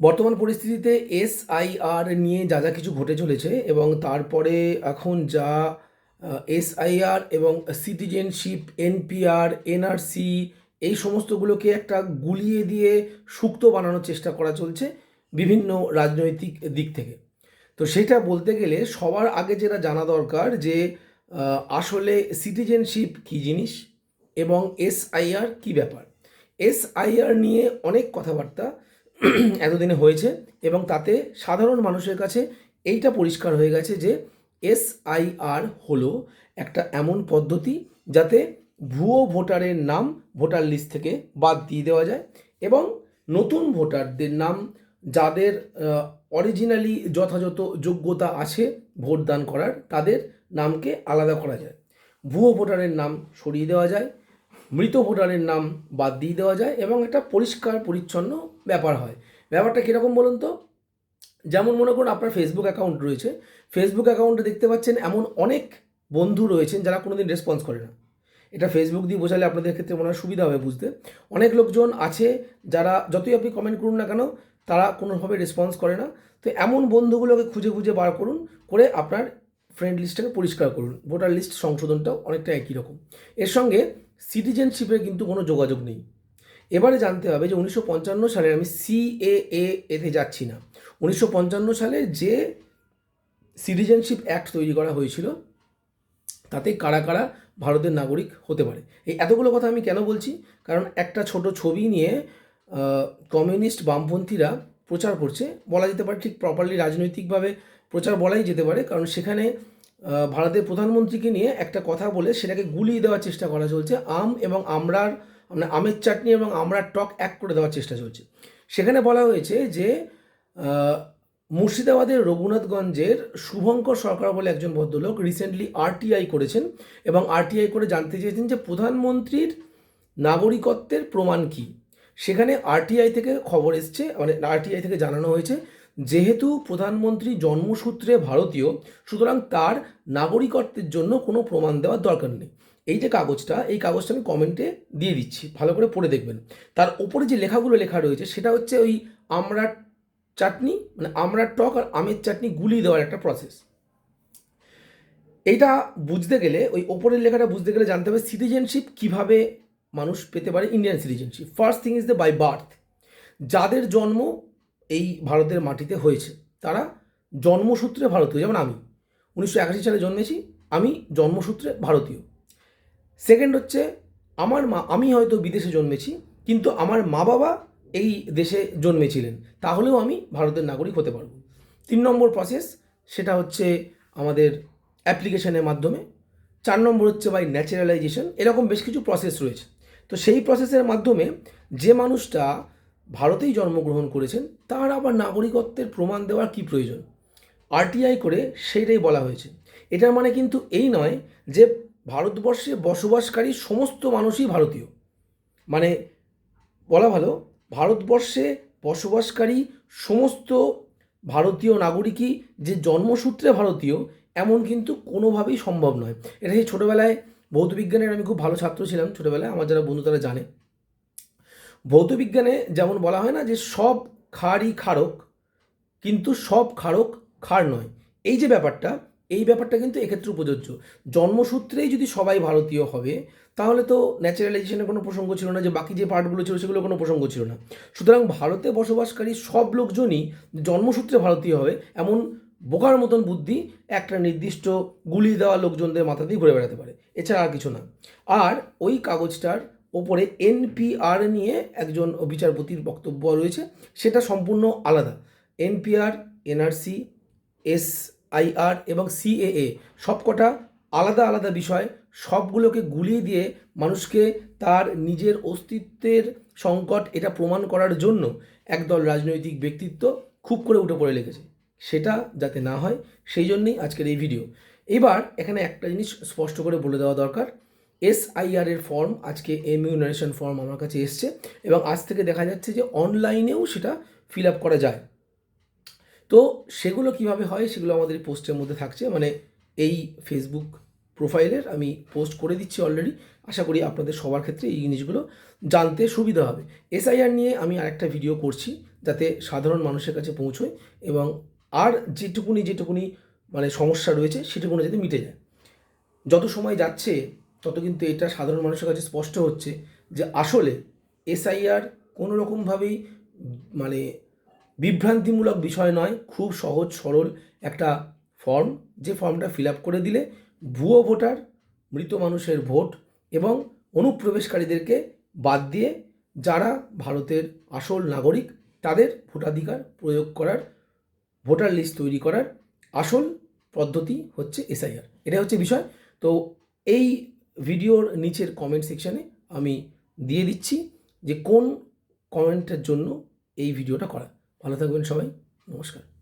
বর্তমান পরিস্থিতিতে এসআইআর নিয়ে যা যা কিছু ঘটে চলেছে এবং তারপরে এখন যা এসআইআর এবং সিটিজেনশিপ, এনপিআর, এনআরসি এই সমস্তগুলোকে একটা গুলিয়ে দিয়ে সুক্ত বানানোর চেষ্টা করা চলছে বিভিন্ন রাজনৈতিক দিক থেকে। তো সেটা বলতে গেলে সবার আগে যেটা জানা দরকার যে আসলে সিটিজেনশিপ কী জিনিস এবং এসআইআর কী ব্যাপার? এসআইআর নিয়ে অনেক কথাবার্তা এতদিনে হয়েছে এবং তাতে সাধারণ মানুষের কাছে এইটা পরিষ্কার হয়ে গেছে যে এসআইআর হলো একটা এমন পদ্ধতি যাতে ভুয়ো ভোটারের নাম ভোটার লিস্ট থেকে বাদ দিয়ে দেওয়া যায় এবং নতুন ভোটারদের নাম যাদের অরিজিনালি যথাযথ যোগ্যতা আছে ভোটদান করার, তাদের নামকে আলাদা করা যায়। ভুয়ো ভোটারের নাম সরিয়ে দেওয়া যায় মৃত ভোটারের নাম বাদ দিয়ে দেওয়া যায় এবং এটা পরিষ্কার, পরিচ্ছন্ন ব্যাপার হয়। ব্যাপারটা কীরকম বলুন তো? যেমন মনে করুন আপনার ফেসবুক অ্যাকাউন্ট রয়েছে। ফেসবুক অ্যাকাউন্টে দেখতে পাচ্ছেন এমন অনেক বন্ধু রয়েছেন যারা কোনোদিন রেসপন্স করে না। এটা ফেসবুক দিয়ে বোঝালে আপনাদের ক্ষেত্রে মনে হয় সুবিধা হবে বুঝতে। অনেক লোকজন আছে যারা যতই আপনি কমেন্ট করুন না কেন, তারা কোনোভাবে রেসপন্স করে না। তো এমন বন্ধুগুলোকে খুঁজে খুঁজে বার করুন, করে আপনার ফ্রেন্ড লিস্টটাকে পরিষ্কার করুন। ভোটার লিস্ট সংশোধনটাও অনেকটা একই রকম। এর সঙ্গে সিটিজেনশিপের কিন্তু কোনো যোগাযোগ নেই। এবারে জানতে হবে যে উনিশশো পঞ্চান্ন সালে আমি সিএএ এতে যাচ্ছি না। উনিশশো পঞ্চান্ন সালে যে সিটিজেনশিপ অ্যাক্ট তৈরি করা হয়েছিল, তাতে কারা কারা ভারতের নাগরিক হতে পারে। এই এতগুলো কথা আমি কেন বলছি? কারণ একটা ছোট ছবি নিয়ে কমিউনিস্ট বামপন্থীরা প্রচার করছে। বলা যেতে পারে ঠিক প্রপারলি রাজনৈতিকভাবে প্রচার বলাই যেতে পারে, কারণ সেখানে ভারতের প্রধানমন্ত্রীকে নিয়ে একটা কথা বলে সেটাকে গুলিয়ে দেওয়ার চেষ্টা করা চলছে। আম এবং আমরার মানে আমের চাটনি এবং আমরার টক এক করে দেওয়ার চেষ্টা চলছে। সেখানে বলা হয়েছে যে মুর্শিদাবাদের রঘুনাথগঞ্জের শুভঙ্কর সরকার বলে একজন ভদ্রলোক রিসেন্টলি আরটিআই করেছেন এবং আরটিআই করে জানতে চেয়েছেন যে প্রধানমন্ত্রীর নাগরিকত্বের প্রমাণ কী? সেখানে আরটিআই থেকে খবর এসছে মানে আরটিআই থেকে জানানো হয়েছে যেহেতু প্রধানমন্ত্রী জন্মসূত্রে ভারতীয়, সুতরাং তার নাগরিকত্বের জন্য কোনো প্রমাণ দেওয়ার দরকার নেই। এই যে কাগজটা, এই কাগজটা আমি কমেন্টে দিয়ে দিচ্ছি, ভালো করে পড়ে দেখবেন। তার উপরে যে লেখাগুলো লেখা রয়েছে, সেটা হচ্ছে ওই আমরা চাটনি মানে আমরা টক আর আমের চাটনি গুলিয়ে দেওয়ার একটা প্রসেস এইটা বুঝতে গেলে, ওই ওপরের লেখাটা বুঝতে গেলে জানতে হবে সিটিজেনশিপ কীভাবে মানুষ পেতে পারে Indian citizenship first thing is the by birth যাদের জন্ম এই ভারতের মাটিতে হয়েছে। তারা জন্মসূত্রে ভারতীয়, যেমন আমি। উনিশশো একাশি সালে জন্মেছি, আমি জন্মসূত্রে ভারতীয়। সেকেন্ড হচ্ছে, আমার মা, আমি হয়তো বিদেশে জন্মেছি, কিন্তু আমার মা বাবা এই দেশে জন্মেছিলেন। তাহলেও আমি ভারতের নাগরিক হতে পারব। তিন নম্বর প্রসেস সেটা হচ্ছে আমাদের অ্যাপ্লিকেশনের মাধ্যমে। চার নম্বর হচ্ছে বাই ন্যাচারালাইজেশন এরকম বেশ কিছু প্রসেস রয়েছে। তো সেই প্রসেসের মাধ্যমে যে মানুষটা ভারতেই জন্মগ্রহণ করেছেন, তার আবার নাগরিকত্বের প্রমাণ দেওয়ার কী প্রয়োজন? আরটিআই করে সেইটাই বলা হয়েছে। এটার মানে কিন্তু এই নয় যে ভারতবর্ষে বসবাসকারী সমস্ত মানুষই ভারতীয়। মানে বলা ভালো, ভারতবর্ষে বসবাসকারী সমস্ত ভারতীয় নাগরিকই যে জন্মসূত্রে ভারতীয়, এমন কিন্তু কোনোভাবেই সম্ভব নয়। এটা সেই ছোটোবেলায় ভৌতবিজ্ঞানের আমি খুব ভালো ছাত্র ছিলাম ছোটোবেলায়, আমার যারা বন্ধু তারা জানে। ভৌতবিজ্ঞানে যেমন বলা হয় না যে সব ক্ষারই ক্ষারক কিন্তু সব ক্ষারক ক্ষার নয়। এই যে ব্যাপারটা, এই ব্যাপারটা কিন্তু এক্ষেত্রে প্রযোজ্য জন্মসূত্রেই যদি সবাই ভারতীয় হবে, তাহলে তো ন্যাচারালাইজেশনের কোনো প্রসঙ্গ ছিল না, যে বাকি যে পার্টগুলো ছিল সেগুলো কোনো প্রসঙ্গ ছিল না। সুতরাং ভারতে বসবাসকারী সব লোকজনই জন্মসূত্রে ভারতীয় হবে, এমন বোকার মতন বুদ্ধি একটা নির্দিষ্ট গুলি দেওয়া লোকজনদের মাথা দিয়ে ঘুরে বেড়াতে পারে। এছাড়া আর কিছু না। আর ওই কাগজটার ওপরে এনপিআর নিয়ে একজন বিচারপতির বক্তব্য রয়েছে, সেটা সম্পূর্ণ আলাদা। এনপিআর, এনআরসি এস আইআর এবং সিএএ সবকটা আলাদা আলাদা বিষয়, সবগুলোকে গুলিয়ে দিয়ে মানুষকে তার নিজের অস্তিত্বের সংকট এটা প্রমাণ করার জন্য একদল রাজনৈতিক ব্যক্তিত্ব খুব করে উঠে পড়ে লেগেছে। সেটা যাতে না হয়, সেই জন্যেই আজকের এই ভিডিও। এবার এখানে একটা জিনিস স্পষ্ট করে বলে দেওয়া দরকার এসআইআর এর ফর্ম আজকে এমিউনারেশন ফর্ম আমার কাছে এসছে এবং আজ থেকে দেখা যাচ্ছে যে অনলাইনেও সেটা ফিল আপ করা যায়। তো সেগুলো কীভাবে হয় সেগুলো আমাদের পোস্টের মধ্যে থাকছে। মানে এই ফেসবুক প্রোফাইলের আমি পোস্ট করে দিচ্ছি অলরেডি আশা করি আপনাদের সবার ক্ষেত্রে এই জিনিসগুলো জানতে সুবিধা হবে। এসআইআর নিয়ে আমি আরেকটা ভিডিও করছি যাতে সাধারণ মানুষের কাছে পৌঁছয় এবং আর যেটুকুনি যেটুকুনি মানে সমস্যা রয়েছে সেটুকুনি যাতে মিটে যায়। যত সময় যাচ্ছে তত কিন্তু এটা সাধারণ মানুষের কাছে স্পষ্ট হচ্ছে যে আসলে এসআইআর কোনো রকমভাবেই মানে বিভ্রান্তিমূলক বিষয় নয়, খুব সহজ সরল একটা ফর্ম। যে ফর্মটা ফিল আপ করে দিলে ভুয়ো ভোটার, মৃত মানুষের ভোট এবং অনুপ্রবেশকারীদেরকে বাদ দিয়ে যারা ভারতের আসল নাগরিক, তাদের ভোটাধিকার প্রয়োগ করার, ভোটার লিস্ট তৈরি করার আসল পদ্ধতি হচ্ছে এসআইআর। এটা হচ্ছে বিষয়। তো এই ভিডিওর নিচের কমেন্ট সেকশানে আমি দিয়ে দিচ্ছি যে কোন কমেন্টের জন্য এই ভিডিওটা করা। ভালো থাকবেন সবাই, নমস্কার।